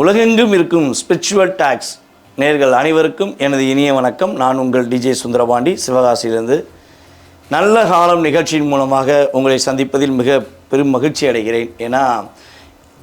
உலகெங்கும் இருக்கும் spiritual tax நேர்கள் அனைவருக்கும் எனது இனிய வணக்கம். நான் உங்கள் டிஜே சுந்தரபாண்டி. சிவகாசியிலிருந்து நல்ல காலம் நிகழ்ச்சியின் மூலமாக உங்களை சந்திப்பதில் மிக பெரும் மகிழ்ச்சி அடைகிறேன். ஏன்னா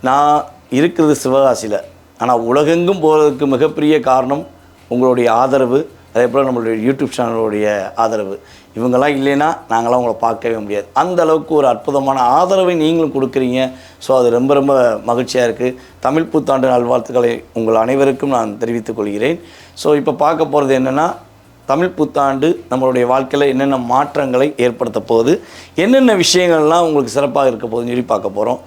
நான் இருக்கிறது சிவகாசியில். ஆனால் உலகெங்கும் போகிறதுக்கு மிகப்பெரிய காரணம் உங்களுடைய ஆதரவு அதே போல் நம்மளுடைய யூடியூப் சேனலுடைய ஆதரவு. இவங்கெல்லாம் இல்லைன்னா நாங்களாம் உங்களை பார்க்கவே முடியாது. அந்த அளவுக்கு ஒரு அற்புதமான ஆதரவை நீங்களும் கொடுக்குறீங்க. ஸோ அது ரொம்ப ரொம்ப மகிழ்ச்சியாக இருக்குது தமிழ் புத்தாண்டு நல்வாழ்த்துக்களை உங்கள் அனைவருக்கும் நான் தெரிவித்துக் கொள்கிறேன். ஸோ இப்போ பார்க்க போகிறது என்னென்னா தமிழ் புத்தாண்டு நம்மளுடைய வாழ்க்கையில் என்னென்ன மாற்றங்களை ஏற்படுத்த போகுது என்னென்ன விஷயங்கள்லாம் உங்களுக்கு சிறப்பாக இருக்க போகுதுன்னு சொல்லி பார்க்க போகிறோம்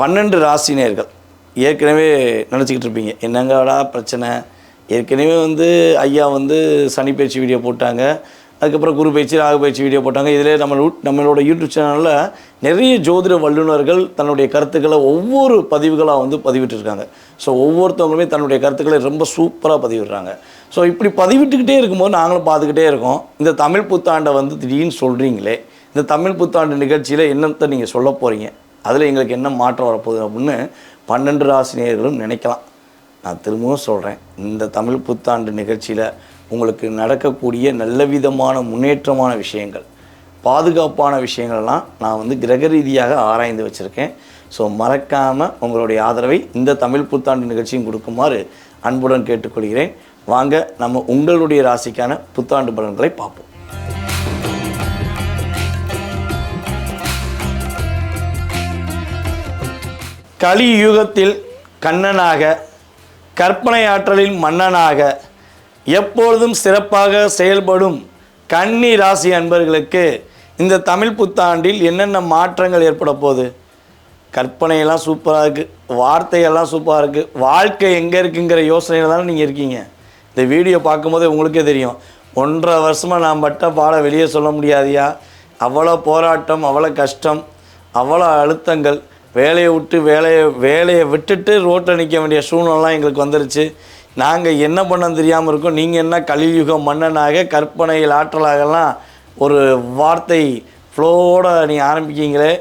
பன்னெண்டு ராசினியர்கள் ஏற்கனவே நினச்சிக்கிட்டு இருப்பீங்க என்னங்கடா பிரச்சனை? ஏற்கனவே வந்து ஐயா வந்து சனி பயிற்சி வீடியோ போட்டாங்க. அதுக்கப்புறம் குரு பயிற்சி ராகு பயிற்சி வீடியோ போட்டாங்க. இதிலே நம்ம நம்மளோட யூடியூப் சேனலில் நிறைய ஜோதிட வல்லுநர்கள் தன்னுடைய கருத்துக்களை ஒவ்வொரு பதிவுகளாக வந்து பதிவிட்டுருக்காங்க. ஸோ ஒவ்வொருத்தவங்களுமே தன்னுடைய கருத்துக்களை ரொம்ப சூப்பராக பதிவிடுறாங்க. ஸோ இப்படி பதிவிட்டுக்கிட்டே இருக்கும்போது நாங்களும் பார்த்துக்கிட்டே இருக்கோம். இந்த தமிழ் புத்தாண்டை வந்து திடீர்னு சொல்கிறீங்களே இந்த தமிழ் புத்தாண்டு நிகழ்ச்சியில் என்னத்தை நீங்கள் சொல்ல போகிறீங்க அதில் எங்களுக்கு என்ன மாற்றம் வரப்போகுது அப்படின்னு பன்னெண்டு ராசினியர்களும் நினைக்கலாம். நான் திரும்பவும் சொல்கிறேன் இந்த தமிழ் புத்தாண்டு நிகழ்ச்சியில் உங்களுக்கு நடக்கக்கூடிய நல்ல விதமான முன்னேற்றமான விஷயங்கள் பாதுகாப்பான விஷயங்கள்லாம் நான் வந்து கிரக ரீதியாக ஆராய்ந்து வச்சுருக்கேன். ஸோ மறக்காமல் உங்களுடைய ஆதரவை இந்த தமிழ் புத்தாண்டு நிகழ்ச்சியும் கொடுக்குமாறு அன்புடன் கேட்டுக்கொள்கிறேன். வாங்க நம்ம உங்களுடைய ராசிக்கான புத்தாண்டு பலன்களை பார்ப்போம். கலியுகத்தில் கண்ணனாக கற்பனை ஆற்றலில் மன்னனாக எப்பொழுதும் சிறப்பாக செயல்படும் கன்னி ராசி அன்பர்களுக்கு இந்த தமிழ் புத்தாண்டில் என்னென்ன மாற்றங்கள் ஏற்பட போகுது? கற்பனையெல்லாம் சூப்பராக இருக்குது வார்த்தையெல்லாம் சூப்பராக இருக்குது வாழ்க்கை எங்கே இருக்குங்கிற யோசனையில் தானே நீங்கள் இருக்கீங்க. இந்த வீடியோ பார்க்கும்போதே உங்களுக்கே தெரியும். ஒன்றரை வருஷமாக நான் பட்ட பாட வெளியே சொல்ல முடியாதியா? அவ்வளோ போராட்டம் அவ்வளோ கஷ்டம் அவ்வளோ அழுத்தங்கள். வேலையை விட்டு வேலையை வேலையை விட்டுட்டு ரோட்டில் நிற்க வேண்டிய சூழ்நிலாம் எங்களுக்கு வந்துருச்சு. நாங்கள் என்ன பண்ண தெரியாமல் இருக்கோம். நீங்கள் என்ன கலியுக மன்னனாக கற்பனையில் ஆற்றலாகலாம் ஒரு வார்த்தை ஃப்ளோவோட நீங்கள் ஆரம்பிக்கீங்களே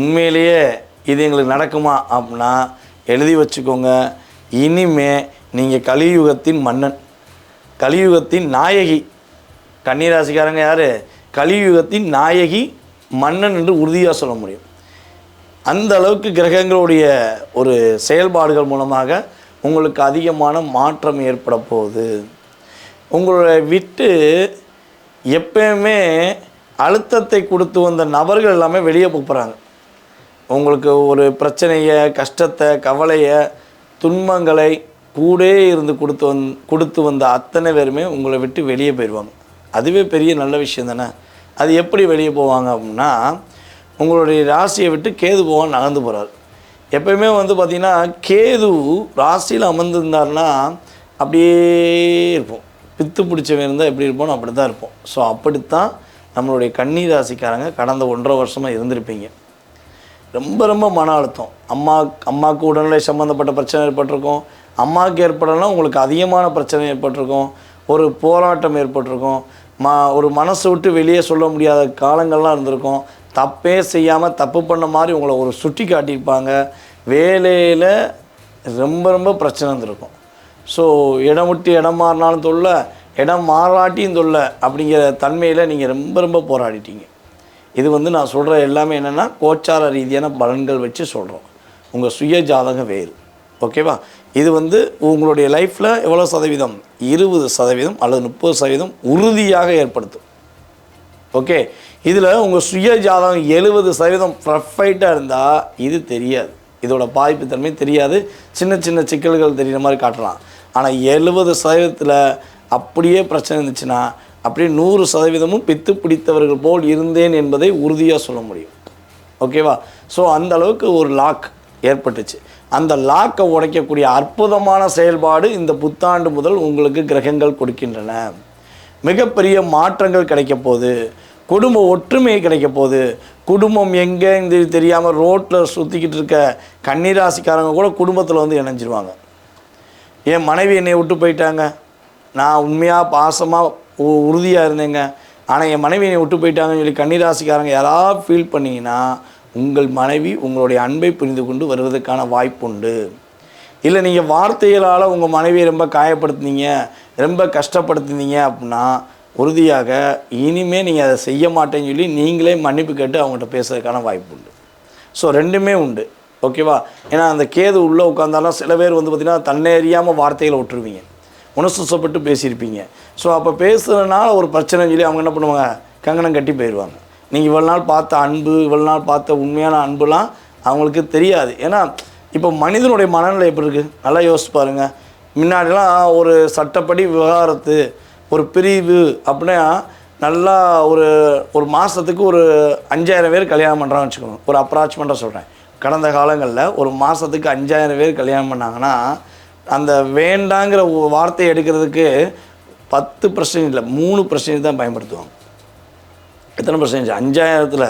உண்மையிலேயே இது எங்களுக்கு நடக்குமா அப்படின்னா எழுதி வச்சுக்கோங்க. இனிமே நீங்கள் கலியுகத்தின் மன்னன் கலியுகத்தின் நாயகி. கன்னிராசிக்காரங்க யார்? கலியுகத்தின் நாயகி மன்னன் என்று உறுதியாக சொல்ல முடியும். அந்த அளவுக்கு கிரகங்களுடைய ஒரு செயல்பாடுகள் மூலமாக உங்களுக்கு அதிகமான மாற்றம் ஏற்பட போகுது. உங்களை விட்டு எப்பயுமே அழுத்தத்தை கொடுத்து வந்த நபர்கள் எல்லாமே வெளியே போகிறாங்க உங்களுக்கு ஒரு பிரச்சனையை கஷ்டத்தை கவலையை துன்பங்களை கூட இருந்து கொடுத்து வந் கொடுத்து வந்த அத்தனை பேருமே உங்களை விட்டு வெளியே போயிடுவாங்க அதுவே பெரிய நல்ல விஷயம் தானே? அது எப்படி வெளியே போவாங்க அப்படின்னா உங்களுடைய ராசியை விட்டு கேது போவான் நகர்ந்து போகிறார் எப்பயுமே வந்து பார்த்திங்கன்னா கேது ராசியில் அமர்ந்திருந்தாருன்னா அப்படியே இருப்போம். பித்து பிடிச்சவன் இருந்தால் எப்படி இருப்போம் அப்படி தான் இருப்போம். ஸோ அப்படித்தான் நம்மளுடைய கன்னி ராசிக்காரங்க கடந்த ஒன்றரை வருஷமாக இருந்திருப்பீங்க. ரொம்ப ரொம்ப மன அழுத்தம். அம்மா அம்மாவுக்கு உடல்நிலை சம்மந்தப்பட்ட பிரச்சனை ஏற்பட்டிருக்கும். அம்மாவுக்கு ஏற்படலாம் உங்களுக்கு அதிகமான பிரச்சனை ஏற்பட்டிருக்கும். ஒரு போராட்டம் ஏற்பட்டிருக்கும். மா ஒரு மனசை விட்டு வெளியே சொல்ல முடியாத காலங்கள்லாம் இருந்திருக்கும். தப்பே செய்யாமல் தப்பு பண்ண மாதிரி உங்களை ஒரு சுட்டி காட்டியிருப்பாங்க. வேலையில் ரொம்ப ரொம்ப பிரச்சனை இருந்திருக்கும் ஸோ இடம் விட்டு இடம் மாறினாலும் தொல்ல இடம் மாறாட்டியும் தொல்ல அப்படிங்கிற தன்மையில் நீங்கள் ரொம்ப ரொம்ப போராடிட்டீங்க. இது வந்து நான் சொல்கிற எல்லாமே என்னென்னா கோச்சார ரீதியான பலன்கள் வச்சு சொல்கிறோம் உங்கள் சுய ஜாதகம் வேறு. ஓகேவா இது வந்து உங்களுடைய லைஃப்பில் எவ்வளோ சதவீதம்? இருபது சதவீதம் அல்லது முப்பது சதவீதம் உறுதியாக ஏற்படுத்தும். ஓகே இதில் உங்கள் சுய ஜாதகம் எழுபது சதவீதம் ப்ரஃபைட்டாக இருந்தால் இது தெரியாது. இதோட பாதிப்புத்தன்மை தெரியாது. சின்ன சின்ன சிக்கல்கள் தெரிகிற மாதிரி காட்டலாம். ஆனால் எழுபது சதவீதத்தில் அப்படியே பிரச்சனை இருந்துச்சுன்னா அப்படியே நூறு சதவீதமும் பித்து பிடித்தவர்கள் போல் இருந்தேன் என்பதை உறுதியாக சொல்ல முடியும். ஓகேவா ஸோ அந்த அளவுக்கு ஒரு லாக் ஏற்பட்டுச்சு. அந்த லாக்கை உடைக்கக்கூடிய அற்புதமான செயல்பாடு இந்த புத்தாண்டு முதல் உங்களுக்கு கிரகங்கள் கொடுக்கின்றன. மிகப்பெரிய மாற்றங்கள் கிடைக்க போகுது. குடும்ப ஒற்றுமை கிடைக்க போகுது. குடும்பம் எங்கேன்னு தெரியாமல் ரோட்டில் சுற்றிக்கிட்டு இருக்க கன்னிராசிக்காரங்க கூட குடும்பத்தில் வந்து இணைஞ்சிருவாங்க. என் மனைவி என்னை விட்டு போயிட்டாங்க. நான் உண்மையாக பாசமாக உறுதியாக இருந்தேங்க. ஆனால் என் மனைவி என்னை விட்டு போயிட்டாங்கன்னு சொல்லி கன்னிராசிக்காரங்க யாராவது ஃபீல் பண்ணிங்கன்னா உங்கள் மனைவி உங்களுடைய அன்பை புரிந்து கொண்டு வருவதற்கான வாய்ப்புண்டு. இல்லை நீங்கள் வார்த்தைகளால் உங்கள் மனைவியை ரொம்ப காயப்படுத்துனீங்க ரொம்ப கஷ்டப்படுத்துனீங்க அப்படின்னா உறுதியாக இனிமே நீங்கள் அதை செய்ய மாட்டேன்னு சொல்லி நீங்களே மன்னிப்பு கேட்டு அவங்கள்ட்ட பேசுறதுக்கான வாய்ப்பு உண்டு. ஸோ ரெண்டுமே உண்டு. ஓகேவா ஏன்னா அந்த கேது உள்ளே உட்காந்தாலும் சில பேர் வந்து பார்த்திங்கன்னா தன்னை அறியாமல் வார்த்தைகளை விட்டுருவீங்க. உணர்ச்சிப்பட்டு பேசியிருப்பீங்க. ஸோ அப்போ பேசுகிறதுனால ஒரு பிரச்சனைன்னு சொல்லி அவங்க என்ன பண்ணுவாங்க? கங்கணம் கட்டி போயிடுவாங்க நீங்கள் இவ்வளோ நாள் பார்த்த அன்பு இவ்வளோ நாள் பார்த்த உண்மையான அன்புலாம் அவங்களுக்கு தெரியாது. ஏன்னா இப்போ மனிதனுடைய மனநிலை எப்படி இருக்குது நல்லா யோசிச்சு பாருங்கள் முன்னாடிலாம் ஒரு சட்டப்படி விவகாரத்து ஒரு பிரிவு அப்படின்னா நல்லா ஒரு ஒரு மாதத்துக்கு ஒரு அஞ்சாயிரம் பேர் கல்யாணம் பண்ணுறான்னு வச்சுக்கோங்க. ஒரு அப்ராச்மெண்ட்டாக சொல்கிறேன் கடந்த காலங்களில் ஒரு மாதத்துக்கு அஞ்சாயிரம் பேர் கல்யாணம் பண்ணாங்கன்னா அந்த வேண்டாங்கிற வார்த்தையை எடுக்கிறதுக்கு பத்து பர்சன்ட் இல்லை மூணு பர்சன்ட் தான் பயன்படுத்துவாங்க. எத்தனை பர்சன்டேஜ் அஞ்சாயிரத்தில்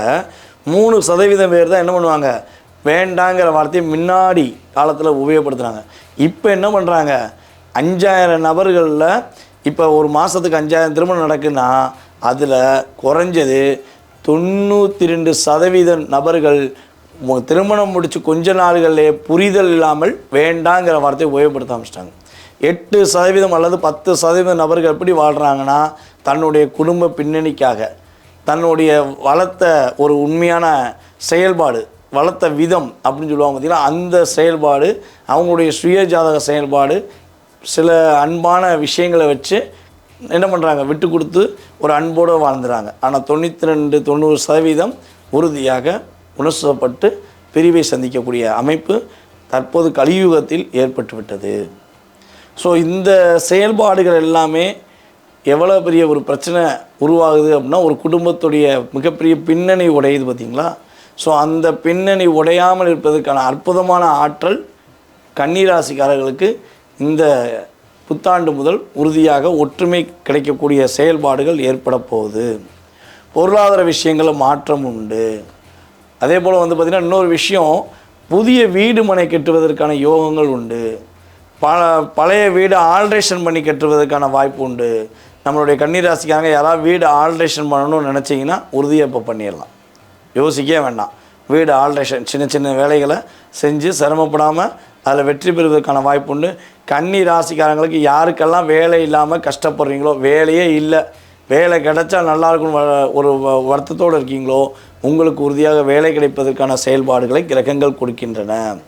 மூணு சதவீதம் பேர் தான் என்ன பண்ணுவாங்க? வேண்டாங்கிற வார்த்தையை முன்னாடி காலத்தில் உபயோகப்படுத்துகிறாங்க இப்போ என்ன பண்ணுறாங்க அஞ்சாயிரம் நபர்களில் இப்போ ஒரு மாதத்துக்கு அஞ்சாயிரம் திருமணம் நடக்குன்னா அதில் குறைஞ்சது தொண்ணூற்றி ரெண்டு சதவீத நபர்கள் திருமணம் முடித்து கொஞ்ச நாள்களிலே புரிதல் இல்லாமல் வேண்டாங்கிற வார்த்தையை உபயோகப்படுத்த ஆரம்பிச்சிட்டாங்க. எட்டு சதவீதம் அல்லது பத்து சதவீதம் நபர்கள் எப்படி வாழ்கிறாங்கன்னா தன்னுடைய குடும்ப பின்னணிக்காக தன்னுடைய வளர்த்த ஒரு உண்மையான செயல்பாடு வளர்த்த விதம் அப்படின்னு சொல்லுவாங்க பார்த்திங்கன்னா அந்த செயல்பாடு அவங்களுடைய சுய ஜாதக செயல்பாடு சில அன்பான விஷயங்களை வச்சு என்ன பண்ணுறாங்க விட்டு கொடுத்து ஒரு அன்போடு வாழ்ந்துறாங்க. ஆனால் தொண்ணூற்றி ரெண்டு தொண்ணூறு சதவீதம் உறுதியாக உணர்ச்சப்பட்டு பிரிவை சந்திக்கக்கூடிய அமைப்பு தற்போது கலியுகத்தில் ஏற்பட்டுவிட்டது ஸோ இந்த செயல்பாடுகள் எல்லாமே எவ்வளோ பெரிய ஒரு பிரச்சனை உருவாகுது அப்படின்னா ஒரு குடும்பத்துடைய மிகப்பெரிய பின்னணி உடையுது பார்த்தீங்களா? ஸோ அந்த பின்னணி உடையாமல் இருப்பதற்கான அற்புதமான ஆற்றல் கன்னிராசிக்காரர்களுக்கு இந்த புத்தாண்டு முதல் உறுதியாக ஒற்றுமை கிடைக்கக்கூடிய செயல்பாடுகள் ஏற்பட போகுது பொருளாதார விஷயங்களில் மாற்றம் உண்டு. அதே போல் வந்து பார்த்திங்கன்னா இன்னொரு விஷயம் புதிய வீடு மனை கட்டுவதற்கான யோகங்கள் உண்டு. பல பழைய வீடு ஆல்ட்ரேஷன் பண்ணி கட்டுவதற்கான வாய்ப்பு உண்டு. நம்மளுடைய கன்னிராசிக்காரங்க யாராவது வீடு ஆல்ட்ரேஷன் பண்ணணும்னு நினச்சிங்கன்னா உறுதியாக இப்போ பண்ணிடலாம். யோசிக்கவே வேண்டாம். வீடு ஆல்ட்ரேஷன் சின்ன சின்ன வேலைகளை செஞ்சு சிரமப்படாமல் அதில் வெற்றி பெறுவதற்கான வாய்ப்பு உண்டு. கன்னி ராசிக்காரங்களுக்கு யாருக்கெல்லாம் வேலை இல்லாமல் கஷ்டப்படுறீங்களோ வேலையே இல்லை. வேலை கிடைச்சா நல்லா இருக்கும்னு வ- ஒரு வ- வருத்தத்தோடு இருக்கீங்களோ உங்களுக்கு உறுதியாக வேலை கிடைப்பதற்கான செயல்பாடுகளை கிரகங்கள் கொடுக்கின்றன.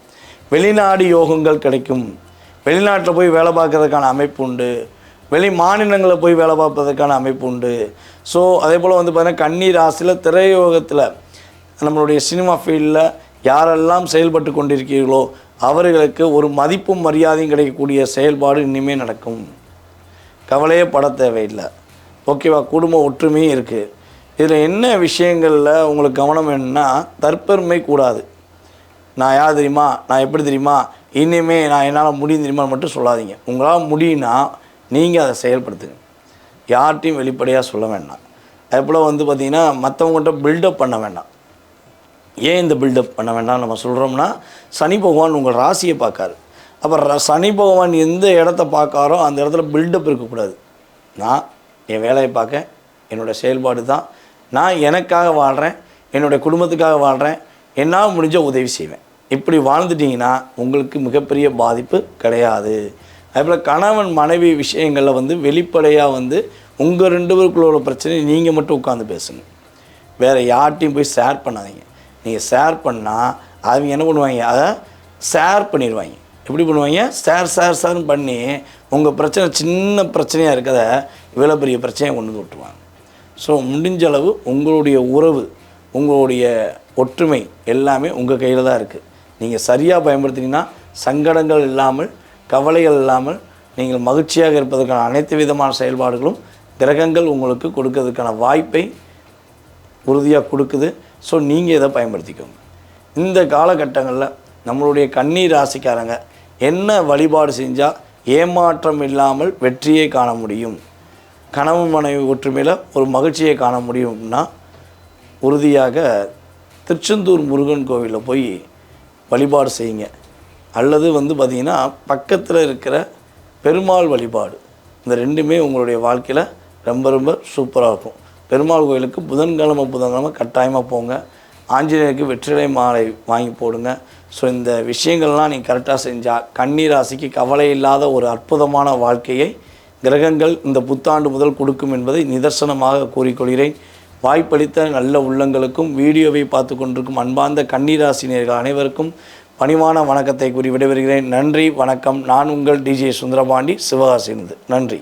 வெளிநாடு யோகங்கள் கிடைக்கும். வெளிநாட்டில் போய் வேலை பார்க்கறதுக்கான அமைப்பு உண்டு. வெளி மாநிலங்களில் போய் வேலை பார்ப்பதற்கான அமைப்பு உண்டு. ஸோ அதே போல் வந்து பார்த்திங்கன்னா கன்னி ராசியில் திரையோகத்தில் நம்மளுடைய சினிமா ஃபீல்டில் யாரெல்லாம் செயல்பட்டு கொண்டிருக்கீர்களோ அவர்களுக்கு ஒரு மதிப்பும் மரியாதையும் கிடைக்கக்கூடிய செயல்பாடு இனிமேல் நடக்கும். கவலையே பட தேவையில்லை. ஓகேவா? குடும்ப ஒற்றுமையும் இருக்குது இதில் என்ன விஷயங்களில் உங்களுக்கு கவனம் வேணும்னா தற்பெருமை கூடாது. நான் யார் தெரியுமா? நான் எப்படி தெரியுமா? இனிமே நான் என்னால் முடியும் தெரியுமான்னு மட்டும் சொல்லாதீங்க. உங்களால் முடியும்னா நீங்கள் அதை செயல்படுத்துங்க. யார்கிட்டையும் வெளிப்படையாக சொல்ல வேண்டாம். அதே போல் வந்து பார்த்திங்கன்னா மற்றவங்கள்ட்ட பில்டப் பண்ண வேண்டாம். ஏன் இந்த பில்டப் பண்ண வேண்டாம் நம்ம சொல்கிறோம்னா சனி பகவான் உங்கள் ராசியை பார்க்காரு. அப்போ சனி பகவான் எந்த இடத்த பார்க்காரோ அந்த இடத்துல பில்டப் இருக்கக்கூடாது. நான் என் வேலையை பார்க்க என்னோடய செயல்பாடு தான். நான் எனக்காக வாழ்கிறேன் என்னுடைய குடும்பத்துக்காக வாழ்கிறேன் என்னால் முடிஞ்ச உதவி செய்வேன். இப்படி வாழ்ந்துட்டிங்கன்னா உங்களுக்கு மிகப்பெரிய பாதிப்பு கிடையாது. அதேபோல் கணவன் மனைவி விஷயங்களில் வந்து வெளிப்படையாக வந்து உங்கள் ரெண்டு பேருக்குள்ள உள்ள பிரச்சனையை நீங்கள் மட்டும் உட்காந்து பேசுங்க. வேறு யார்ட்டையும் போய் ஷேர் பண்ணாதீங்க. நீங்கள் ஷேர் பண்ணால் அவங்க என்ன பண்ணுவாங்க? அதை ஷேர் பண்ணிடுவாங்க எப்படி பண்ணுவாங்க? ஷேர் ஷேர் ஷேர்னு பண்ணி உங்கள் பிரச்சனை சின்ன பிரச்சனையாக இருக்கத இவ்வளோ பெரிய பிரச்சனையை கொண்டு வந்து விட்டுருவாங்க. ஸோ முடிஞ்ச அளவு உங்களுடைய உறவு உங்களுடைய ஒற்றுமை எல்லாமே உங்கள் கையில் தான் இருக்குது நீங்கள் சரியாக பயன்படுத்தினீங்கன்னா சங்கடங்கள் இல்லாமல் கவலைகள் இல்லாமல் நீங்கள் மகிழ்ச்சியாக இருப்பதற்கான அனைத்து விதமான செயல்பாடுகளும் கிரகங்கள் உங்களுக்கு கொடுக்கறதுக்கான வாய்ப்பை உறுதியாக கொடுக்குது. ஸோ நீங்கள் இதை பயன்படுத்திக்கோங்க. இந்த காலகட்டங்களில் நம்மளுடைய கண்ணீர் ராசிக்காரங்க என்ன வழிபாடு செஞ்சால் ஏமாற்றம் இல்லாமல் வெற்றியை காண முடியும்? கணவு மனைவி ஒற்றுமையில் ஒரு மகிழ்ச்சியை காண முடியும்னா உறுதியாக திருச்செந்தூர் முருகன் கோவிலில் போய் வழிபாடு செய்யுங்க. அல்லது வந்து பார்த்திங்கன்னா பக்கத்தில் இருக்கிற பெருமாள் வழிபாடு. இந்த ரெண்டுமே உங்களுடைய வாழ்க்கையில் ரொம்ப ரொம்ப சூப்பராக இருக்கும். பெருமாள் கோயிலுக்கு புதன்கிழமை புதன்கிழமை கட்டாயமாக போங்க. ஆஞ்சநேயருக்கு வெற்றிலை மாலை வாங்கி போடுங்க. ஸோ இந்த விஷயங்கள்லாம் நீங்கள் கரெக்டாக செஞ்சால் கண்ணீராசிக்கு ராசிக்கு கவலை இல்லாத ஒரு அற்புதமான வாழ்க்கையை கிரகங்கள் இந்த புத்தாண்டு முதல் கொடுக்கும் என்பதை நிதர்சனமாக கூறிக்கொள்கிறேன். வாய்ப்பளித்த நல்ல உள்ளங்களுக்கும் வீடியோவை பார்த்து கொண்டிருக்கும் அன்பார்ந்த கண்ணீராசினியர்கள் அனைவருக்கும் பணிவான வணக்கத்தை கூறி விடைபெறுகிறேன். நன்றி வணக்கம். நான் உங்கள் டிஜே சுந்தரபாண்டி சிவகாசியிலிருந்து. நன்றி.